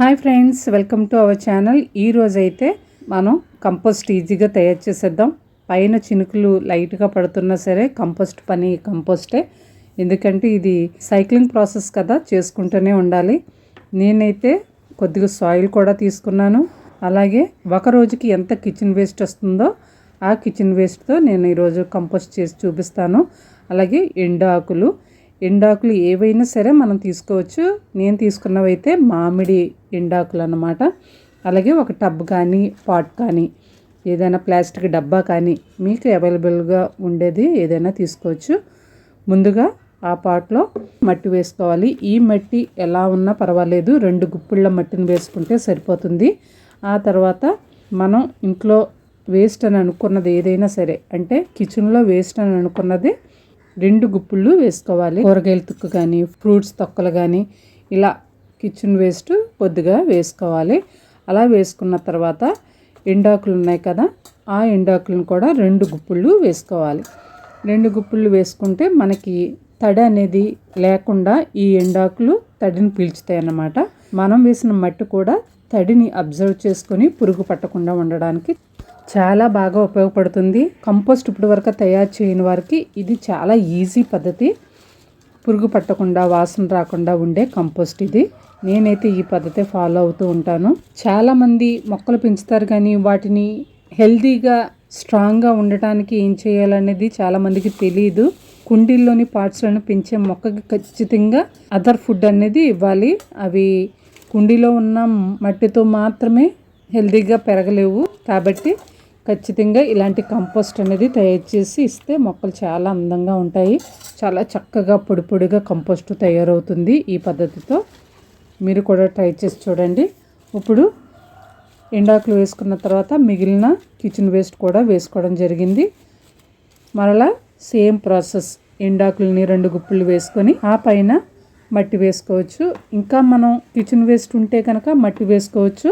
Hi friends welcome to our channel. ఈరోజైతే మనం compost ఈజీగా తయారు చేసేద్దాం. పైన చినుకులు లైట్గా పడుతున్నా సరే కంపోస్ట్ పని కంపోస్టే. ఎందుకంటే ఇది సైక్లింగ్ ప్రాసెస్ కదా చేసుకుంటూనే ఉండాలి. నేనైతే కొద్దిగా సాయిల్ కూడా తీసుకున్నాను. అలాగే ఒక రోజుకి ఎంత కిచెన్ వేస్ట్ వస్తుందో ఆ కిచెన్ వేస్ట్తో నేను ఈరోజు కంపోస్ట్ చేసి చూపిస్తాను. అలాగే ఎండు ఆకులు ఎండాకులు ఏవైనా సరే మనం తీసుకోవచ్చు. నేను తీసుకున్నవైతే మామిడి ఎండాకులు అన్నమాట అలాగే ఒక టబ్ కానీ పాట్ కానీ ఏదైనా ప్లాస్టిక్ డబ్బా కానీ మీకు అవైలబుల్గా ఉండేది ఏదైనా తీసుకోవచ్చు. ముందుగా ఆ పాట్లో మట్టి వేసుకోవాలి. ఈ మట్టి ఎలా ఉన్నా పర్వాలేదు. రెండు గుప్పిళ్ళ మట్టిని వేసుకుంటే సరిపోతుంది. ఆ తర్వాత మనం ఇంట్లో వేస్ట్ అని అనుకున్నది ఏదైనా సరే అంటే కిచెన్లో వేస్ట్ అని అనుకున్నది రెండు గుప్పుళ్ళు వేసుకోవాలి. కూరగాయల తుక్కు కానీ ఫ్రూట్స్ తొక్కలు కానీ ఇలా కిచెన్ వేస్ట్ కొద్దిగా వేసుకోవాలి. అలా వేసుకున్న తర్వాత ఎండాకులు ఉన్నాయి కదా ఆ ఎండాకులను కూడా రెండు గుప్పుళ్ళు వేసుకోవాలి. రెండు గుప్పుళ్ళు వేసుకుంటే మనకి తడి అనేది లేకుండా ఈ ఎండాకులు తడిని పీల్చుతాయి అన్నమాట. మనం వేసిన మట్టి కూడా తడిని అబ్జర్వ్ చేసుకొని పురుగు పట్టకుండా ఉండడానికి చాలా బాగా ఉపయోగపడుతుంది. కంపోస్ట్ ఇప్పటి వరకు తయారు చేయని వారికి ఇది చాలా ఈజీ పద్ధతి. పురుగు పట్టకుండా వాసన రాకుండా ఉండే కంపోస్ట్ ఇది. నేనైతే ఈ పద్ధతి ఫాలో అవుతూ ఉంటాను. చాలామంది మొక్కలు పెంచుతారు కానీ వాటిని హెల్తీగా స్ట్రాంగ్గా ఉండటానికి ఏం చేయాలనేది చాలామందికి తెలియదు కుండీల్లోని పార్ట్స్లను పెంచే మొక్కకి ఖచ్చితంగా అదర్ ఫుడ్ అనేది ఇవ్వాలి. అవి కుండీలో ఉన్న మట్టితో మాత్రమే హెల్తీగా పెరగలేవు. కాబట్టి ఖచ్చితంగా ఇలాంటి కంపోస్ట్ అనేది తయారు చేసి ఇస్తే మొక్కలు చాలా అందంగా ఉంటాయి. చాలా చక్కగా పొడి పొడిగా కంపోస్ట్ తయారవుతుంది ఈ పద్ధతితో. మీరు కూడా ట్రై చేసి చూడండి. ఇప్పుడు ఎండాకులు వేసుకున్న తర్వాత మిగిలిన కిచెన్ వేస్ట్ కూడా వేసుకోవడం జరిగింది. మరలా సేమ్ ప్రాసెస్ ఎండాకులని రెండు గుప్పులు వేసుకొని ఆ పైన మట్టి వేసుకోవచ్చు. ఇంకా మనం కిచెన్ వేస్ట్ ఉంటే కనుక మట్టి వేసుకోవచ్చు.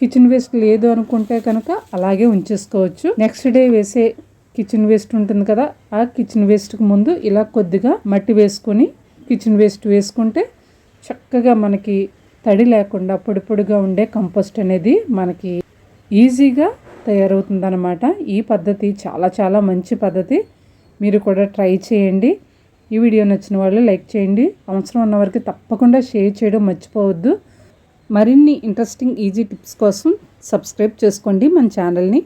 కిచెన్ వేస్ట్ లేదు అనుకుంటే కనుక అలాగే ఉంచేసుకోవచ్చు. నెక్స్ట్ డే వేసే కిచెన్ వేస్ట్ ఉంటుంది కదా ఆ కిచెన్ వేస్ట్కి ముందు ఇలా కొద్దిగా మట్టి వేసుకొని కిచెన్ వేస్ట్ వేసుకుంటే చక్కగా మనకి తడి లేకుండా పొడి పొడిగా ఉండే కంపోస్ట్ అనేది మనకి ఈజీగా తయారవుతుందన్నమాట. ఈ పద్ధతి చాలా చాలా మంచి పద్ధతి. మీరు కూడా ట్రై చేయండి. ఈ వీడియో నచ్చిన వాళ్ళు లైక్ చేయండి. అవసరం ఉన్న తప్పకుండా షేర్ చేయడం మర్చిపోవద్దు. మరిన్ని ఇంట్రెస్టింగ్ ఈజీ టిప్స్ కోసం సబ్స్క్రైబ్ చేసుకోండి మన ఛానల్ని